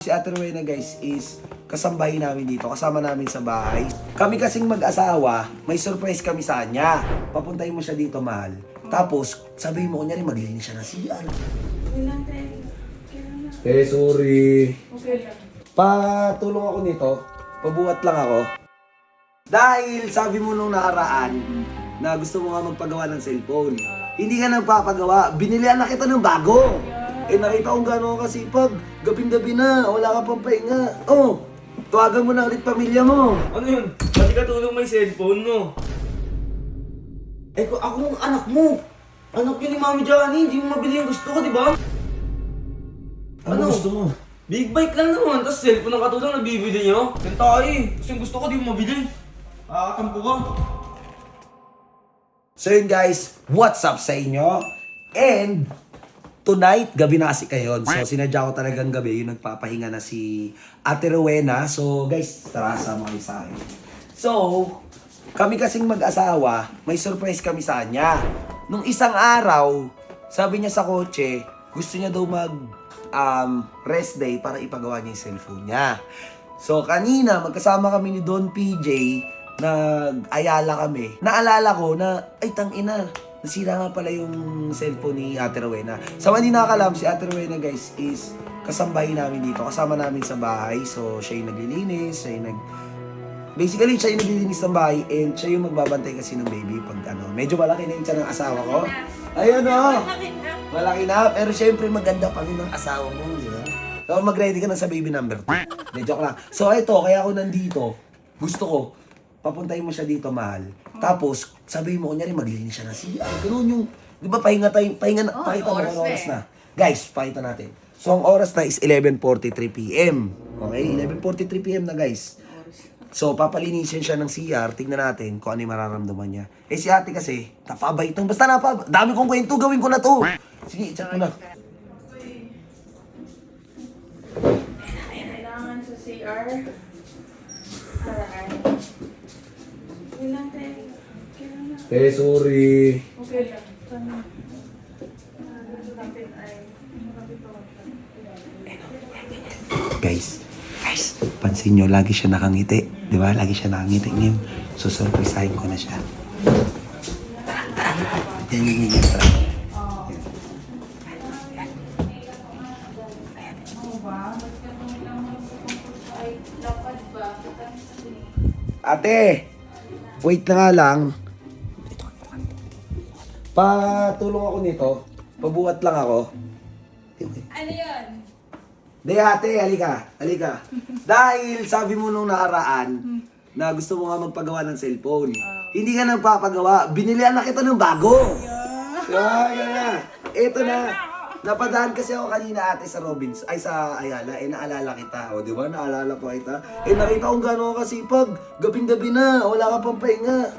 Si Ate Rowena guys is kasambahay namin dito, kasama namin sa bahay. Kami kasing mag-asawa, may surprise kami sa kanya. Papuntahin mo siya dito, mahal. Tapos, sabihin mo, kunyari, maglinis siya ng CR. Eh, sorry. Patulong ako nito. Pabuhat lang ako. Dahil sabi mo nung nakaraan na gusto mo nga magpagawa ng cellphone. Hindi ka nagpapagawa. Binilihan na kita ng bago. Eh nakita kong gano'n kasipag. Gabing-gabi na. Wala ka pang pahinga. Oh, tawagan mo na ulit pamilya mo. Ano yun? Pati ka tulong may cellphone mo. Eh, ko ako ng anak mo. Anak yun ni Mami Johnny, hindi mo mabili yung gusto ko, di ba? Ano, gusto mo? Big bike lang naman, tapos cellphone ng katulong nabibili niyo. Yan tayo eh. Kasi yung gusto ko, di mo mabili. Kakatampo ka. So yun guys, what's up sa inyo? And tonight, gabi na kasi kayo. So sinadya ko talagang gabi, yung nagpapahinga na si Ate Rowena. So guys, tara sama kayo sa akin. So, kami kasing mag-asawa, may surprise kami sa kanya. Nung isang araw, sabi niya sa kotse, gusto niya daw mag um, rest day para ipagawa niya yung cellphone niya. So kanina, magkasama kami ni Don PJ, nag-ayala kami. Naalala ko na, ay tang ina, nasira nga pala yung cellphone ni Ate Rowena. Sa mga hindi nakakalam, si Ate Rowena guys is kasambahay namin dito. Kasama namin sa bahay. So siya yung naglilinis, siya yung nag... Basically, siya yung naglilinis ng bahay and siya yung magbabantay kasi ng baby pag ano. Medyo malaki na yung tiyan ng asawa ko. Ayun o! Malaki na, pero syempre maganda pa rin ang asawa mo, di ba? So mag-ready ka na sa baby number 2. Hindi, joke lang. So ito, kaya ako nandito, gusto ko, papuntahin mo siya dito, mahal. Tapos, sabihin mo, kunyari, maglinis siya ng CR. Ganun yung, di ba, pahinga tayo, pahinga na, Oh, pakita mo oras kung na oras eh. na. Guys, pakita natin. So, ang oras na is 11.43 p.m. Okay? 11.43 p.m. na, guys. So, papalinisin siya ng CR. Tignan natin kung ano yung mararamdaman niya. Eh, si ate kasi, napabait nung. Basta napabait. Dami kong kwento, gawin ko na to. Sige, chat mo na. Kailangan sa CR. Paraan. Kailangan. Eh, sorry. Okay lang. Guys, guys, pansin nyo, lagi siya nakangiti. Di ba? Lagi siya nakangiti ngayon. So, surprisehin ko na siya. Yan, yan, yan, yan. Tara. Ate, wait na nga lang. Patulong ako nito. Pabuhat lang ako. Ano yun? Di ate, halika. Halika. Dahil sabi mo nung nakaraan na gusto mo nga magpagawa ng cellphone. Hindi ka nagpapagawa. Binilihan na kita ng bago. Yeah, yeah, yeah. Ito na. Napadaan kasi ako kanina ate sa Robins, ay sa Ayala, eh naalala kita. O di ba, naalala ko kita. Eh nakita kong gano'n kasipag. Gabing-gabi na, wala ka pang pahinga.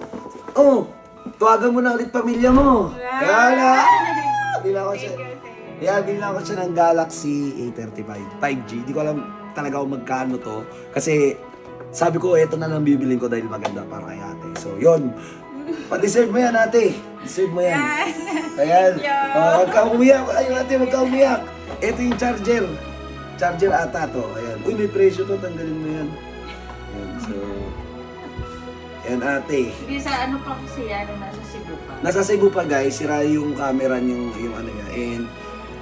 Oh, tawagan mo na ulit pamilya mo. Kaya Bila ko siya. Kaya bilang ko siya ng Galaxy A35 5G. Di ko alam talaga kung magkano to. Kasi sabi ko, eto na lang bibilin ko dahil maganda para kay ate. So, yun. Pa-deserve mo yan, ate. Deserve mo yan. Ayan. Oh, wag ka umiyak. Ay, ate, wag ka umiyak. Ito yung charger. Charger ata to. Ayan. Uy, may presyo to. Tanggalin mo yan. Ayan, so... Ayan, ate. Hindi sa ano pa kasi ano nasa Cebu pa. Nasa Cebu pa guys, sira yung camera yung yung ano niya. And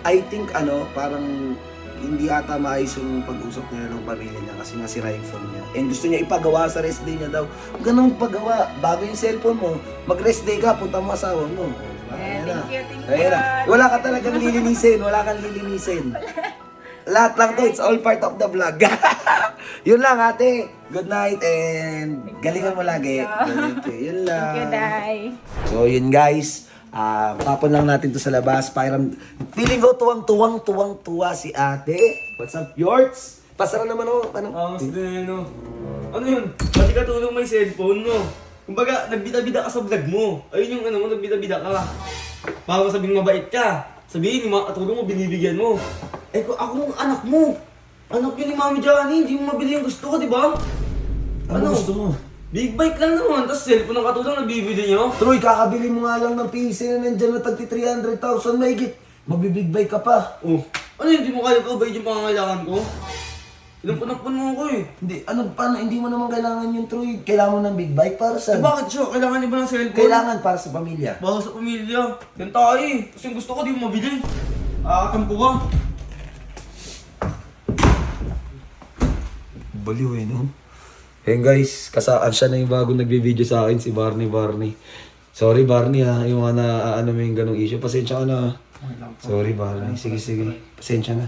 I think ano, parang hindi ata maayos yung pag-usap niya ng pamilya niya kasi nasira yung phone niya. And gusto niya ipagawa sa rest day niya daw. Nang pagawa. Bago yung cellphone mo, mag-rest day ka, punta mo asawa mo. Diba? Na. thank you, thank you. Wala ka talagang lilinisin. Wala kang lilinisin. Lahat lang to, it's all part of the vlog. Yun lang ate. Good night and galingan mo lagi. Thank you. Yun lang. You, Day. So yun guys, ah tapon lang natin to sa labas. Parang feeling ko tuwang-tuwang tuwang-tuwa si ate. What's up, Yorts? Pasara naman ako. Ano? Angas din ano. Ano yun? Pati ka tulong may cellphone mo. Kumbaga, nagbida-bida ka sa vlog mo. Ayun yung ano mo, nagbida-bida ka. Baka sabing mabait ka. Sabihin, yung mga katulong mo, binibigyan mo. Eh, ko ako ng anak mo. Anak yun ni Mami Johnny, hindi mo mabili yung gusto ko, di ba? Ano gusto mo? Big bike lang naman, tapos cellphone ng katulong nabibili nyo. Troy, kakabili mo nga lang ng PC na nandyan na tagti 300,000 mahigit. Magbibig bike ka pa. Oh, ano hindi mo kaya kabayad yung pangangailangan ko? Inampun-ampun mo ako eh. Hindi, ano, paano, hindi mo naman kailangan yung Troy. Kailangan mo ng big bike para Eh, sa... bakit siya? Kailangan niya ba ng cellphone? Kailangan para sa pamilya. Baka sa pamilya. Yan tayo eh. Kasi yung gusto ko di mo mabili. Aakam ko ka. Baliw eh, no? Ayun guys, kasaan siya na yung bagong nagbe-video sa akin, si Barney Barney. Sorry Barney ha, yung mga na ano mo yung ganong issue. Pasensya ka na. Sorry Barney. Sige, sige. Pasensya na.